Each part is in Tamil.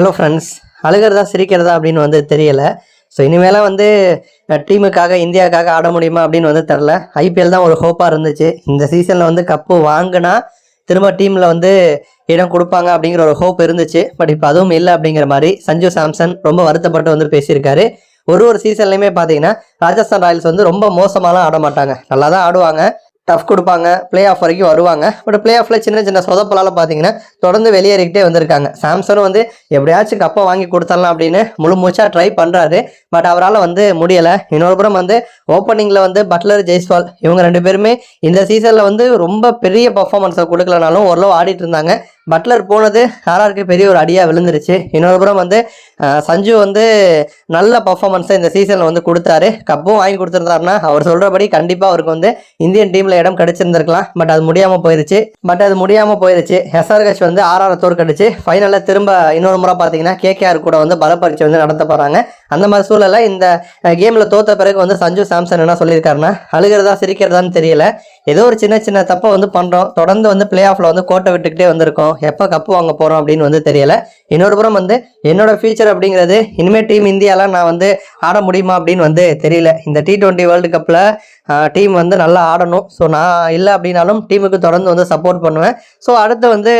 ஹலோ ஃப்ரெண்ட்ஸ் அழுகிறதா சிரிக்கிறதா அப்படின்னு வந்து தெரியலை. ஸோ இனிமேலாம் வந்து டீமுக்காக இந்தியாவுக்காக ஆட முடியுமா அப்படின்னு வந்து தெரில ஐபிஎல் தான் ஒரு ஹோப்பாக இருந்துச்சு. இந்த சீசனில் வந்து கப்பு வாங்கினா திரும்ப டீமில் வந்து இடம் கொடுப்பாங்க அப்படிங்கிற ஒரு ஹோப் இருந்துச்சு. பட் இப்போ அதுவும் இல்லை அப்படிங்கிற மாதிரி சஞ்சு சாம்சன் ரொம்ப வருத்தப்பட்டு வந்து பேசியிருக்காரு. ஒரு ஒரு சீசன்லையுமே பார்த்தீங்கன்னா ராஜஸ்தான் ராயல்ஸ் வந்து ரொம்ப மோசமாலாம் ஆட மாட்டாங்க. நல்லா தான் ஆடுவாங்க. டஃப் கொடுப்பாங்க. பிளே ஆஃப் வரைக்கும் வருவாங்க. பட் ப்ளே ஆஃபில் சின்ன சின்ன சொதப்பலால் பார்த்தீங்கன்னா தொடர்ந்து வெளியேறிக்கிட்டே வந்திருக்காங்க. சாம்சனும் வந்து எப்படியாச்சும் கப்பை வாங்கி கொடுத்துடலாம் அப்படின்னு முழு மூச்சாக ட்ரை பண்ணுறாரு பட் அவரால் வந்து முடியலை. இன்னொரு புறம் வந்து ஓப்பனிங்கில் வந்து பட்லர் ஜெய்ஸ்வால் இவங்க ரெண்டு பேருமே இந்த சீசனில் வந்து ரொம்ப பெரிய பர்ஃபார்மன்ஸை கொடுக்கலனாலும் ஓரளவு ஆடிட்டு இருந்தாங்க. பட்லர் போனது ஆர்ஆருக்கு பெரிய ஒரு அடியாக விழுந்துருச்சு. இன்னொரு புறம் வந்து சஞ்சு வந்து நல்ல பர்ஃபார்மன்ஸை இந்த சீசனில் வந்து கொடுத்தாரு. கப்பும் வாங்கி கொடுத்துருந்தாருன்னா அவர் சொல்கிறபடி கண்டிப்பாக அவருக்கு வந்து இந்தியன் டீமில் இடம் கிடச்சிருந்துருக்கலாம். பட் அது முடியாமல் போயிருச்சு. பட் அது முடியாமல் போயிருச்சு. எஸ்ஆர்ஹெச் வந்து ஆர்ஆர் தோற்கடிச்சு ஃபைனலில் திரும்ப இன்னொரு முறை பார்த்தீங்கன்னா கேகேஆர் கூட வந்து பலப்பரீட்சை வந்து நடத்த போகிறாங்க அந்த மாதிரி சூழலில் இந்த கேமில் தோற்ற பிறகு வந்து சஞ்சு சாம்சன் என்ன சொல்லியிருக்காருன்னா அழுகிறதா சிரிக்கிறதான்னு தெரியல. ஏதோ ஒரு சின்ன சின்ன தப்பை வந்து பண்ணுறோம் தொடர்ந்து வந்து பிளே ஆஃபில் வந்து கோட்டை விட்டுக்கிட்டே வந்திருக்கோம். எப்போ கப்பு வாங்க போகிறோம் அப்படின்னு வந்து தெரியல. இன்னொரு புறம் வந்து என்னோட ஃபியூச்சர் அப்படிங்கிறது இனிமேல் டீம் இந்தியாலாம் நான் வந்து ஆட முடியுமா அப்படின்னு வந்து தெரியல. இந்த டி டுவெண்ட்டி வேர்ல்டு கப்பில் டீம் வந்து நல்லா ஆடணும். ஸோ நான் இல்லை அப்படின்னாலும் டீமுக்கு தொடர்ந்து வந்து சப்போர்ட் பண்ணுவேன். ஸோ அடுத்து வந்து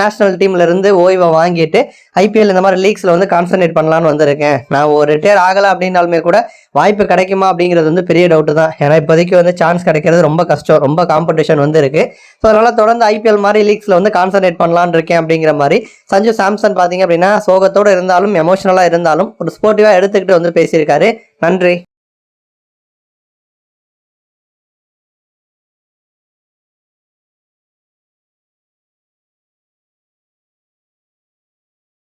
நேஷ்னல் டீம்ல இருந்து ஓய்வை வாங்கிட்டு ஐபிஎல் இந்த மாதிரி லீக்ஸில் வந்து கான்சன்ட்ரேட் பண்ணலான்னு வந்திருக்கேன். நான் ஒரு ரிட்டையர் ஆகலை அப்படின்னாலுமே கூட வாய்ப்பு கிடைக்குமா அப்படிங்கிறது வந்து பெரிய டவுட்டு தான். ஏன்னா இப்போதைக்கு வந்து சான்ஸ் கிடைக்கிறது ரொம்ப கஷ்டம். ரொம்ப காம்படிஷன் வந்து இருக்கு ஸோ அதனால் தொடர்ந்து ஐபிஎல் மாதிரி லீக்ஸில் வந்து கான்சன்ட்ரேட் பண்ணலான் இருக்கேன் அப்படிங்கிற மாதிரி சஞ்சு சாம்சன் பார்த்தீங்க அப்படின்னா சோகத்தோடு இருந்தாலும் எமோஷனலாக இருந்தாலும் ஒரு ஸ்போர்ட்டிவாக எடுத்துக்கிட்டு வந்து பேசியிருக்காரு. நன்றி.